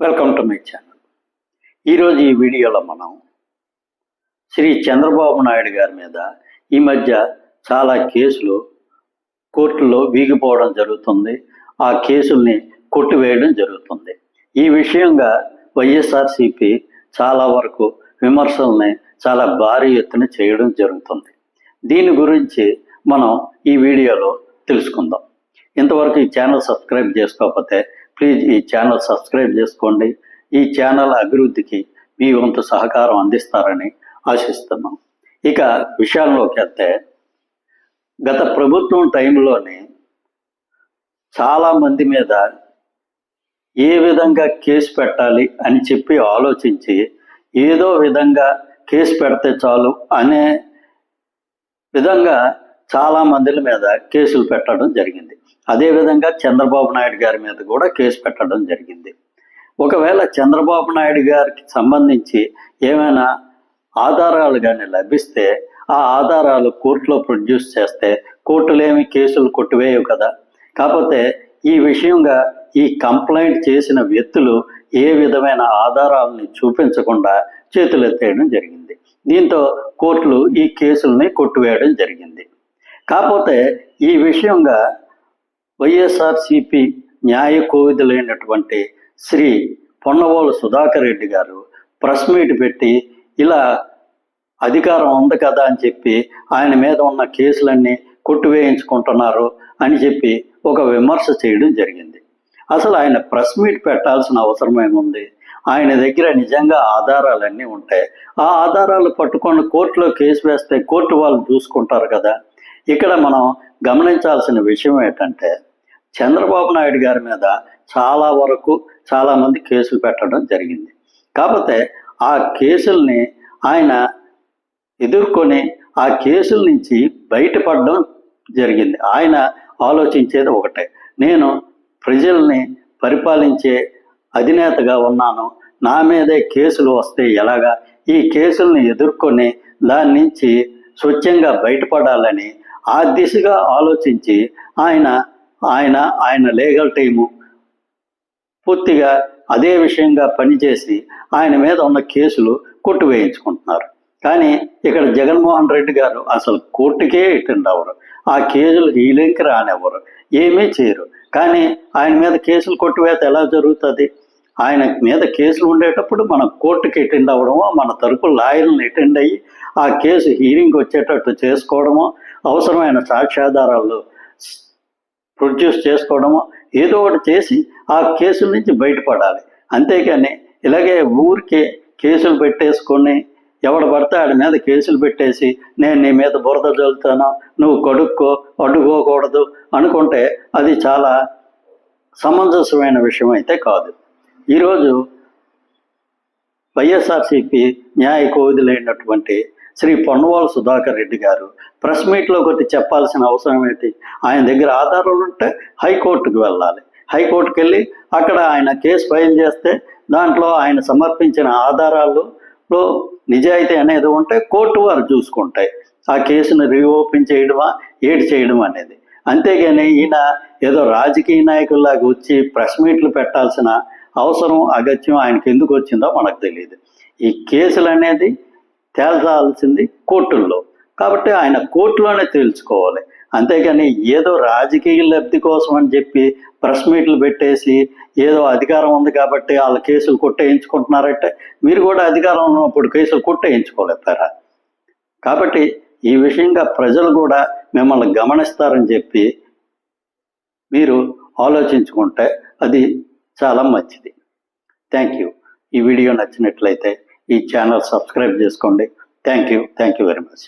Welcome to my channel ఈరోజు ఈ వీడియోలో మనం శ్రీ చంద్రబాబు నాయుడు గారి మీద ఈ మధ్య చాలా కేసులు కోర్టులో వీగిపోవడం జరుగుతుంది. ఆ కేసుల్ని కొట్టివేయడం జరుగుతుంది. ఈ విషయంగా వైఎస్ఆర్సిపి చాలా వరకు విమర్శల్ని చాలా భారీ ఎత్తున చేయడం జరుగుతుంది. దీని గురించి మనం ఈ వీడియోలో తెలుసుకుందాం. ఇంతవరకు ఈ ఛానల్ సబ్స్క్రైబ్ చేసుకోకపోతే ప్లీజ్ ఈ ఛానల్ సబ్స్క్రైబ్ చేసుకోండి. ఈ ఛానల్ అభివృద్ధికి మీ వంతు సహకారం అందిస్తారని ఆశిస్తున్నాం. ఇక విషయాల్లోకి వస్తే గత ప్రభుత్వం టైంలోనే చాలామంది మీద ఏ విధంగా కేసు పెట్టాలి అని చెప్పి ఆలోచించి ఏదో విధంగా కేసు పెడితే చాలు అనే విధంగా చాలా మందిల మీద కేసులు పెట్టడం జరిగింది. అదేవిధంగా చంద్రబాబు నాయుడు గారి మీద కూడా కేసు పెట్టడం జరిగింది. ఒకవేళ చంద్రబాబు నాయుడు గారికి సంబంధించి ఏమైనా ఆధారాలు కానీ లభిస్తే ఆ ఆధారాలు కోర్టులో ప్రొడ్యూస్ చేస్తే కోర్టులేమి కేసులు కొట్టివేయవు కదా. కాకపోతే ఈ విషయంగా ఈ కంప్లైంట్ చేసిన వ్యక్తులు ఏ విధమైన ఆధారాలని చూపించకుండా చేతులెత్తేయడం జరిగింది. దీంతో కోర్టులు ఈ కేసుల్ని కొట్టివేయడం జరిగింది. కాకపోతే ఈ విషయంగా వైఎస్ఆర్సిపి న్యాయ కోవిదులైనటువంటి శ్రీ పొన్నవోలు సుధాకర్ రెడ్డి గారు ప్రెస్ మీట్ పెట్టి ఇలా అధికారం ఉంది కదా అని చెప్పి ఆయన మీద ఉన్న కేసులన్నీ కొట్టువేయించుకుంటున్నారు అని చెప్పి ఒక విమర్శ చేయడం జరిగింది. అసలు ఆయన ప్రెస్ మీట్ పెట్టాల్సిన అవసరం ఏముంది? ఆయన దగ్గర నిజంగా ఆధారాలన్నీ ఉంటాయి ఆ ఆధారాలు పట్టుకొని కోర్టులో కేసు వేస్తే కోర్టు వాళ్ళు చూసుకుంటారు కదా. ఇక్కడ మనం గమనించాల్సిన విషయం ఏంటంటే చంద్రబాబు నాయుడు గారి మీద చాలా వరకు చాలామంది కేసులు పెట్టడం జరిగింది. కాకపోతే ఆ కేసుల్ని ఆయన ఎదుర్కొని ఆ కేసుల నుంచి బయటపడడం జరిగింది. ఆయన ఆలోచించేది ఒకటే. నేను ప్రజల్ని పరిపాలించే అధినేతగా ఉన్నాను. నా మీదే కేసులు వస్తే ఎలాగా? ఈ కేసుల్ని ఎదుర్కొని దాని నుంచి స్వచ్ఛంగా బయటపడాలని ఆ దిశగా ఆలోచించి ఆయన ఆయన ఆయన లీగల్ టీము పూర్తిగా అదే విషయంగా పనిచేసి ఆయన మీద ఉన్న కేసులు కొట్టువేయించుకుంటున్నారు. కానీ ఇక్కడ జగన్మోహన్ రెడ్డి గారు అసలు కోర్టుకే అటెండ్ అవ్వరు. ఆ కేసులు హీలింగ్కి రానివ్వరు. ఏమీ చేయరు. కానీ ఆయన మీద కేసులు కొట్టువేత ఎలా జరుగుతుంది? ఆయన మీద కేసులు ఉండేటప్పుడు మనం కోర్టుకి అటెండ్ అవ్వడమో మన తరపు లాయర్లను అటెండ్ అయ్యి ఆ కేసు హీరింగ్ వచ్చేటట్టు చేసుకోవడమో అవసరమైన సాక్ష్యాధారాలు ప్రొడ్యూస్ చేసుకోవడము ఏదో ఒకటి చేసి ఆ కేసుల నుంచి బయటపడాలి. అంతేకాని ఇలాగే ఊరికే కేసులు పెట్టేసుకొని ఎవడు పడితే ఆడి మీద కేసులు పెట్టేసి నేను నీ మీద బురద చల్లుతాను నువ్వు కడుక్కో అడ్డుకోకూడదు అనుకుంటే అది చాలా సమంజసమైన విషయం అయితే కాదు. ఈరోజు వైఎస్ఆర్సిపి న్యాయ కోవిధులైనటువంటి శ్రీ పొన్నవాళ్ళ సుధాకర్ రెడ్డి గారు ప్రెస్ మీట్లో ఒకటి చెప్పాల్సిన అవసరం ఏంటి? ఆయన దగ్గర ఆధారాలు ఉంటే హైకోర్టుకు వెళ్ళాలి. హైకోర్టుకు వెళ్ళి అక్కడ ఆయన కేసు ఫైల్ చేస్తే దాంట్లో ఆయన సమర్పించిన ఆధారాలలో నిజాయితీ అనేది ఉంటే కోర్టు వారు చూసుకుంటాయి. ఆ కేసును రీఓపెన్ చేయడమా ఏడు చేయడం అనేది. అంతేగాని ఈయన ఏదో రాజకీయ నాయకుల్లాగా వచ్చి ప్రెస్ మీట్లు పెట్టాల్సిన అవసరం అగత్యం ఆయనకి ఎందుకు వచ్చిందో మనకు తెలియదు. ఈ కేసులు అనేది తేల్చాల్సింది కోర్టుల్లో. కాబట్టి ఆయన కోర్టులోనే తేల్చుకోవాలి. అంతేగాని ఏదో రాజకీయ లబ్ధి కోసం అని చెప్పి ప్రెస్ మీట్లు పెట్టేసి ఏదో అధికారం ఉంది కాబట్టి వాళ్ళ కేసులు కొట్టేయించుకుంటున్నారంటే మీరు కూడా అధికారం ఉన్నప్పుడు కేసులు కొట్టేయించుకోలేపారా కాబట్టి ఈ విషయంగా ప్రజలు కూడా మిమ్మల్ని గమనిస్తారని చెప్పి మీరు ఆలోచించుకుంటే అది చాలా మంచిది. Thank you. ఈ వీడియో నచ్చినట్లయితే ఈ ఛానల్ సబ్స్క్రైబ్ చేసుకోండి. Thank you thank you very much